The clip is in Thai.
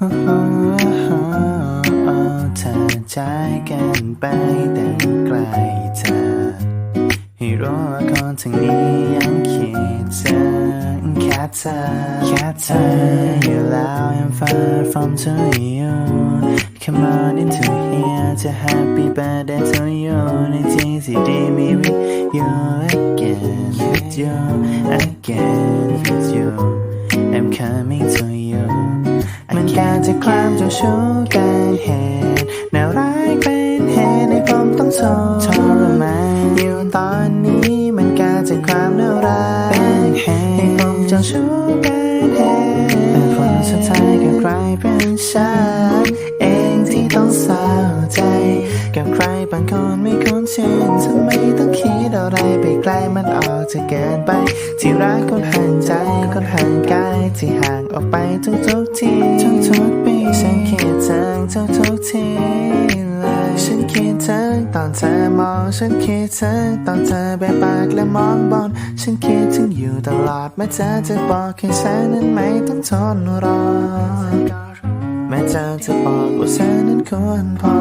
Oh oh oh ให้รู้ว่าคนทั้งนี้ยังคิดถึงแค่เธอแค่เธออยู่แล้ว I'm far from to you. Come on into here to happy birthday to you. ในที่ที่ดีมี with you again with you again with you มันการจะคลามเจ้าชู้กันเหตุน่าร้ายเป็นเหตุให้ผมต้องทนทรมานอยู่ตอนนี้มันการจะความน่ารักเป็นเหตุให้ผมเจ้าชู้กันเหตุแต่ผลสุดท้ายก็กลายเป็นฉันเองที่ต้องเศร้าใจกับใครบางคนไม่คุ้นชินทำไมต้องคิดอะไรไปไกลมันออกจะเกินไป ที่รักคนห่างใจ คนห่างกายที่ห่างออกไปทุกทุกทีทุกทุกปีฉันคิดถึงทุกทุกทีเลยฉันคิดถึงตอนเธอมองฉันคิดถึงตอนเธอแบปากและมองบน ฉันคิดถึงอยู่ตลอดแม้เธอจะบอกให้ฉันนั้นไม่ต้องทนรอแม้เธอจะบอกว่าฉันนั้นควรพอ